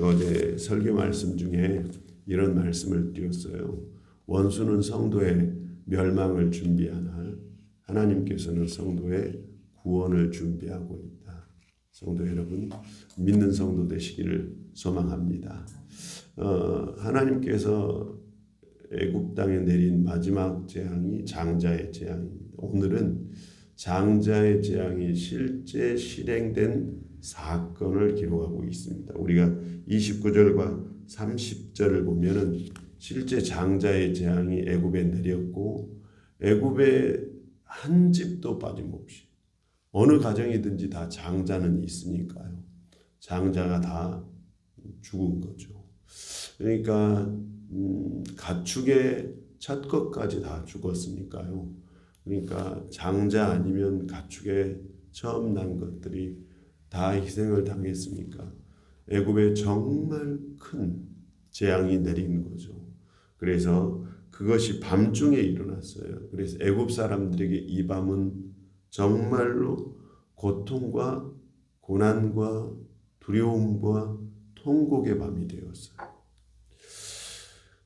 어제 설교 말씀 중에 이런 말씀을 드렸어요. 원수는 성도의 멸망을 준비하나 하나님께서는 성도의 구원을 준비하고 있다. 성도 여러분 믿는 성도 되시기를 소망합니다. 어, 하나님께서 애굽 땅에 내린 마지막 재앙이 장자의 재앙입니다. 오늘은 장자의 재앙이 실제 실행된 사건을 기록하고 있습니다. 우리가 29절과 30절을 보면은 실제 장자의 재앙이 애굽에 내렸고 애굽에 한 집도 빠짐없이 어느 가정이든지 다 장자는 있으니까요. 장자가 다 죽은 거죠. 그러니까 음, 가축의 첫 것까지 다 죽었으니까요. 그러니까 장자 아니면 가축의 처음 난 것들이 다 희생을 당했으니까 애굽에 정말 큰 재앙이 내린 거죠. 그래서 그것이 밤중에 일어났어요. 그래서 애굽 사람들에게 이 밤은 정말로 고통과 고난과 두려움과 통곡의 밤이 되었어요.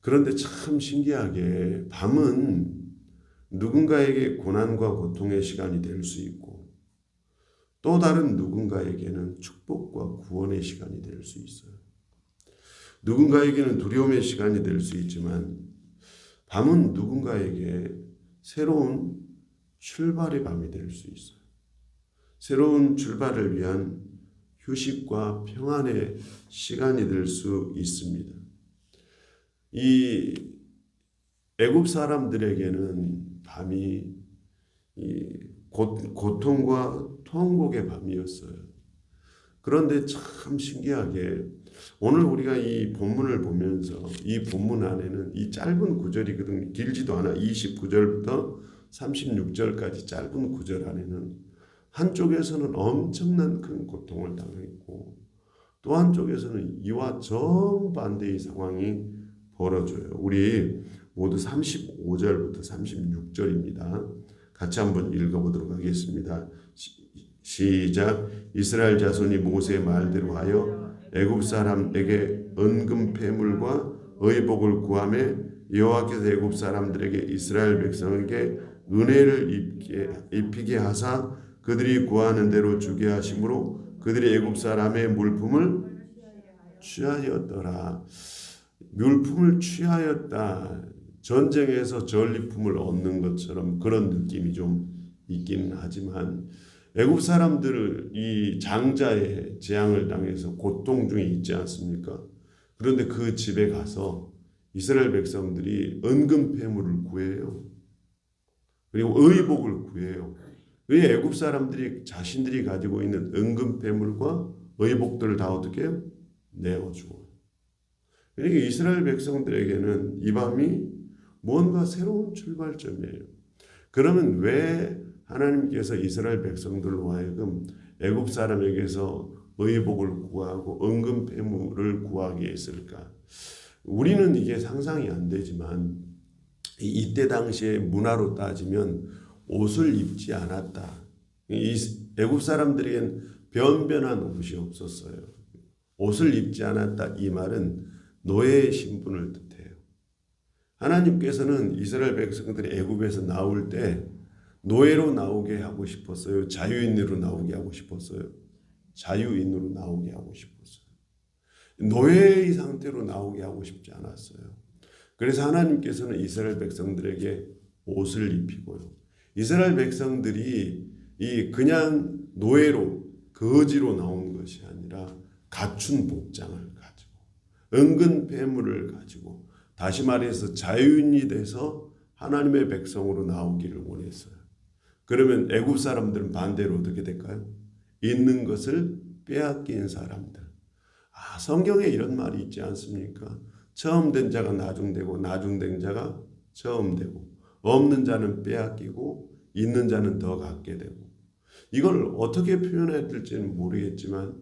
그런데 참 신기하게 밤은 누군가에게 고난과 고통의 시간이 될 수 있고 또 다른 누군가에게는 축복과 구원의 시간이 될 수 있어요. 누군가에게는 두려움의 시간이 될 수 있지만 밤은 누군가에게 새로운 출발의 밤이 될 수 있어요. 새로운 출발을 위한 휴식과 평안의 시간이 될 수 있습니다. 이 애굽 사람들에게는 밤이 이 고, 고통과 통곡의 밤이었어요. 그런데 참 신기하게 오늘 우리가 이 본문을 보면서 이 본문 안에는 이 짧은 구절이거든요. 길지도 않아. 29절부터 36절까지 짧은 구절 안에는 한쪽에서는 엄청난 큰 고통을 당했고 또 한쪽에서는 이와 정반대의 상황이 벌어져요. 우리 모두 35절부터 36절입니다. 같이 한번 읽어보도록 하겠습니다. 시작. 이스라엘 자손이 모세의 말대로 하여 애굽 사람에게 은금 폐물과 의복을 구하며 여호와께서 애굽 사람들에게 이스라엘 백성에게 은혜를 입게, 입히게 하사 그들이 구하는 대로 주게 하심으로 그들이 애굽 사람의 물품을 취하였더라. 물품을 취하였다. 전쟁에서 전리품을 얻는 것처럼 그런 느낌이 좀 있기는 하지만 애굽 사람들을 이 장자의 재앙을 당해서 고통 중에 있지 않습니까? 그런데 그 집에 가서 이스라엘 백성들이 은금 폐물을 구해요. 그리고 의복을 구해요. 왜 애굽 사람들이 자신들이 가지고 있는 은금 폐물과 의복들을 다 어떻게 해요? 내어주고. 그러니까 이스라엘 백성들에게는 이 밤이 뭔가 새로운 출발점이에요. 그러면 왜 하나님께서 이스라엘 백성들로 하여금 애굽 사람에게서 의복을 구하고 은금 폐물을 구하게 했을까? 우리는 이게 상상이 안 되지만 이때 당시에 문화로 따지면 옷을 입지 않았다. 이 애굽 사람들에겐 변변한 옷이 없었어요. 옷을 입지 않았다 이 말은 노예의 신분을 뜻해요. 하나님께서는 이스라엘 백성들이 애굽에서 나올 때 노예로 나오게 하고 싶었어요. 자유인으로 나오게 하고 싶었어요. 자유인으로 나오게 하고 싶었어요. 노예의 상태로 나오게 하고 싶지 않았어요. 그래서 하나님께서는 이스라엘 백성들에게 옷을 입히고요. 이스라엘 백성들이 이 그냥 노예로 거지로 나온 것이 아니라 갖춘 복장을 가지고 은근 폐물을 가지고 다시 말해서 자유인이 돼서 하나님의 백성으로 나오기를 원했어요. 그러면 애굽 사람들은 반대로 어떻게 될까요? 있는 것을 빼앗긴 사람들. 아, 성경에 이런 말이 있지 않습니까? 처음 된 자가 나중되고 나중된 자가 처음 되고 없는 자는 빼앗기고 있는 자는 더 갖게 되고 이걸 어떻게 표현해야 될지는 모르겠지만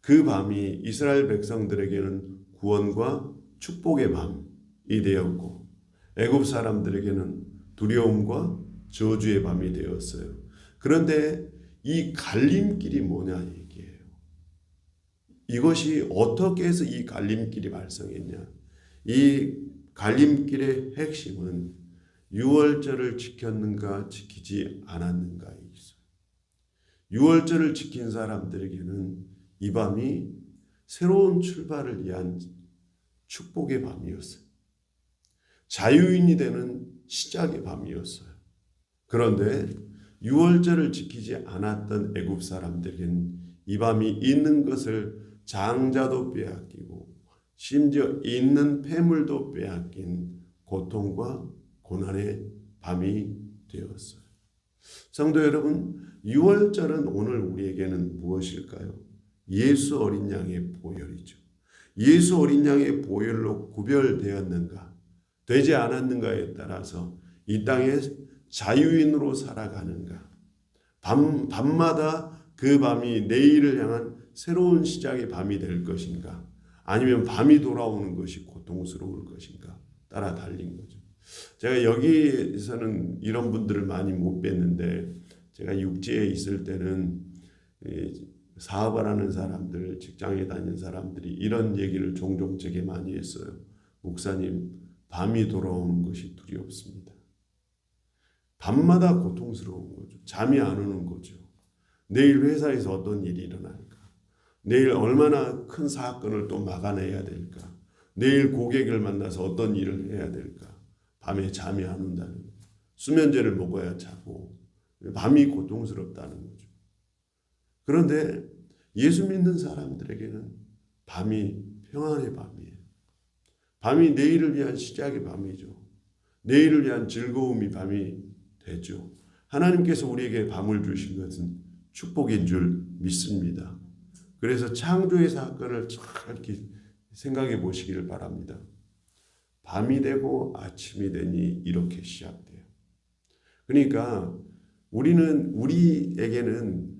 그 밤이 이스라엘 백성들에게는 구원과 축복의 밤 이 되었고 애굽 사람들에게는 두려움과 저주의 밤이 되었어요. 그런데 이 갈림길이 뭐냐 얘기예요. 이것이 어떻게 해서 이 갈림길이 발생했냐? 이 갈림길의 핵심은 유월절을 지켰는가 지키지 않았는가에 있어요. 유월절을 지킨 사람들에게는 이 밤이 새로운 출발을 위한 축복의 밤이었어요. 자유인이 되는 시작의 밤이었어요. 그런데 유월절을 지키지 않았던 애굽 사람들에게는 이 밤이 있는 것을 장자도 빼앗기고 심지어 있는 폐물도 빼앗긴 고통과 고난의 밤이 되었어요. 성도 여러분, 유월절은 오늘 우리에게는 무엇일까요? 예수 어린 양의 보혈이죠. 예수 어린 양의 보혈로 구별되었는가, 되지 않았는가에 따라서 이 땅에 자유인으로 살아가는가, 밤, 밤마다 그 밤이 내일을 향한 새로운 시작의 밤이 될 것인가, 아니면 밤이 돌아오는 것이 고통스러울 것인가 따라 달린 거죠. 제가 여기에서는 이런 분들을 많이 못 뵀는데 제가 육지에 있을 때는 사업을 하는 사람들, 직장에 다니는 사람들이 이런 얘기를 종종 제게 많이 했어요. 목사님, 밤이 돌아오는 것이 두렵습니다. 밤마다 고통스러운 거죠. 잠이 안 오는 거죠. 내일 회사에서 어떤 일이 일어날까? 내일 얼마나 큰 사건을 또 막아내야 될까? 내일 고객을 만나서 어떤 일을 해야 될까? 밤에 잠이 안 온다는 거죠. 수면제를 먹어야 자고 밤이 고통스럽다는 거죠. 그런데 예수 믿는 사람들에게는 밤이 평안의 밤이에요. 밤이 내일을 위한 시작의 밤이죠. 내일을 위한 즐거움이 밤이 되죠. 하나님께서 우리에게 밤을 주신 것은 축복인 줄 믿습니다. 그래서 창조의 사건을 잘 이렇게 생각해 보시기를 바랍니다. 밤이 되고 아침이 되니 이렇게 시작돼요. 그러니까 우리는 우리에게는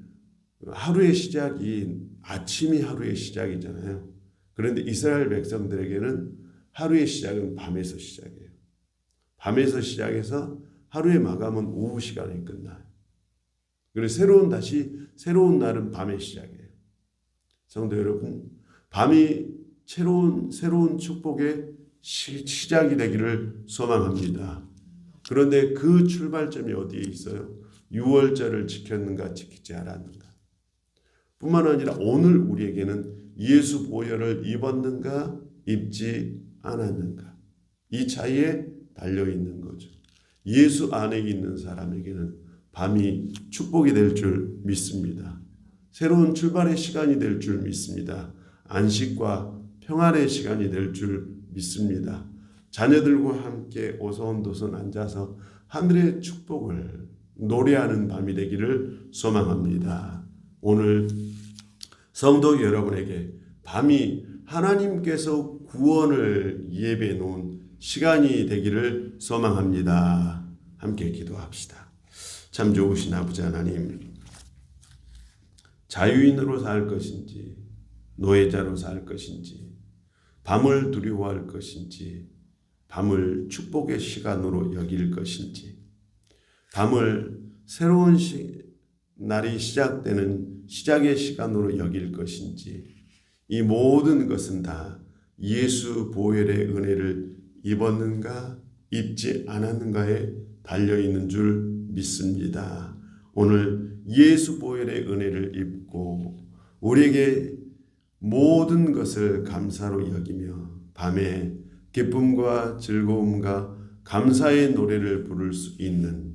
하루의 시작이 아침이 하루의 시작이잖아요. 그런데 이스라엘 백성들에게는 하루의 시작은 밤에서 시작해요. 밤에서 시작해서 하루의 마감은 오후 시간에 끝나요. 그리고 새로운 다시 새로운 날은 밤의 시작이에요. 성도 여러분, 밤이 새로운 새로운 축복의 시작이 되기를 소망합니다. 그런데 그 출발점이 어디에 있어요? 6월절을 지켰는가 지키지 않았는가. 뿐만 아니라 오늘 우리에게는 예수 보혈을 입었는가 입지 않았는가. 이 차이에 달려 있는 거죠. 예수 안에 있는 사람에게는 밤이 축복이 될 줄 믿습니다. 새로운 출발의 시간이 될 줄 믿습니다. 안식과 평안의 시간이 될 줄 믿습니다. 자녀들과 함께 오손도손 앉아서 하늘의 축복을 노래하는 밤이 되기를 소망합니다. 오늘 성도 여러분에게 밤이 하나님께서 구원을 예배해 놓은 시간이 되기를 소망합니다. 함께 기도합시다. 참 좋으신 아버지 하나님, 자유인으로 살 것인지, 노예자로 살 것인지, 밤을 두려워할 것인지, 밤을 축복의 시간으로 여길 것인지, 밤을 새로운 시, 날이 시작되는 시작의 시간으로 여길 것인지, 이 모든 것은 다 예수 보혈의 은혜를 입었는가, 입지 않았는가에 달려 있는 줄 믿습니다. 오늘 예수 보혈의 은혜를 입고 우리에게 모든 것을 감사로 여기며 밤에 기쁨과 즐거움과 감사의 노래를 부를 수 있는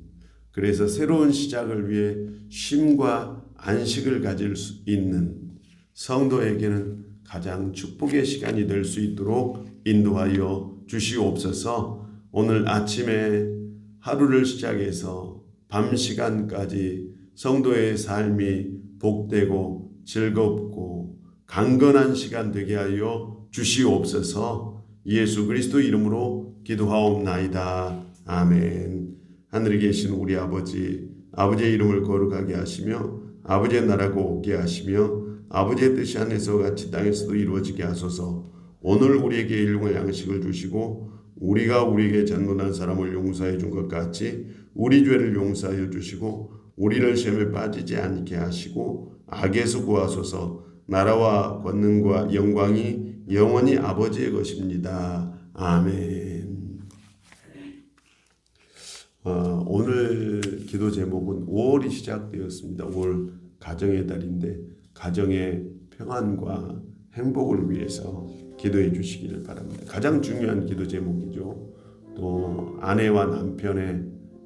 그래서 새로운 시작을 위해 쉼과 안식을 가질 수 있는 성도에게는 가장 축복의 시간이 될 수 있도록 인도하여 주시옵소서 오늘 아침에 하루를 시작해서 밤 시간까지 성도의 삶이 복되고 즐겁고 강건한 시간 되게 하여 주시옵소서 예수 그리스도 이름으로 기도하옵나이다. 아멘. 하늘에 계신 우리 아버지, 아버지의 이름을 거룩하게 하시며 아버지의 나라가 오게 하시며 아버지의 뜻이 하늘에서 같이 땅에서도 이루어지게 하소서. 오늘 우리에게 일용할 양식을 주시고 우리가 우리에게 잘못한 사람을 용서해 준 것 같이 우리 죄를 용서하여 주시고 우리를 시험에 빠지지 않게 하시고 악에서 구하소서 나라와 권능과 영광이 영원히 아버지의 것입니다. 아멘. 어, 오늘 기도 제목은 5월이 시작되었습니다. 5월 가정의 달인데 가정의 평안과 행복을 위해서 기도해 주시기를 바랍니다. 가장 중요한 기도 제목이죠. 또 아내와 남편의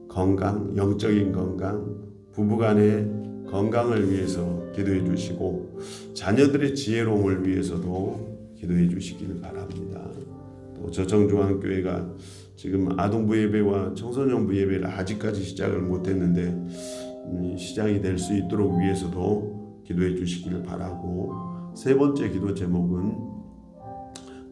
건강, 영적인 건강, 부부간의 건강을 위해서 기도해 주시고 자녀들의 지혜로움을 위해서도 기도해 주시기를 바랍니다. 또 저청중앙교회가 지금 아동부 예배와 청소년부 예배를 아직까지 시작을 못했는데 음, 시작이 될 수 있도록 위해서도 기도해 주시기를 바라고 세 번째 기도 제목은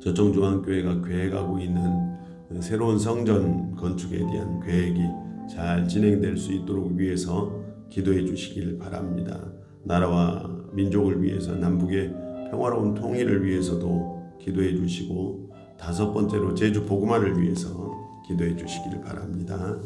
저청중앙교회가 계획하고 있는 새로운 성전 건축에 대한 계획이 잘 진행될 수 있도록 위해서 기도해 주시기를 바랍니다. 나라와 민족을 위해서 남북의 평화로운 통일을 위해서도 기도해 주시고 다섯 번째로 제주 복음화를 위해서 기도해 주시기를 바랍니다.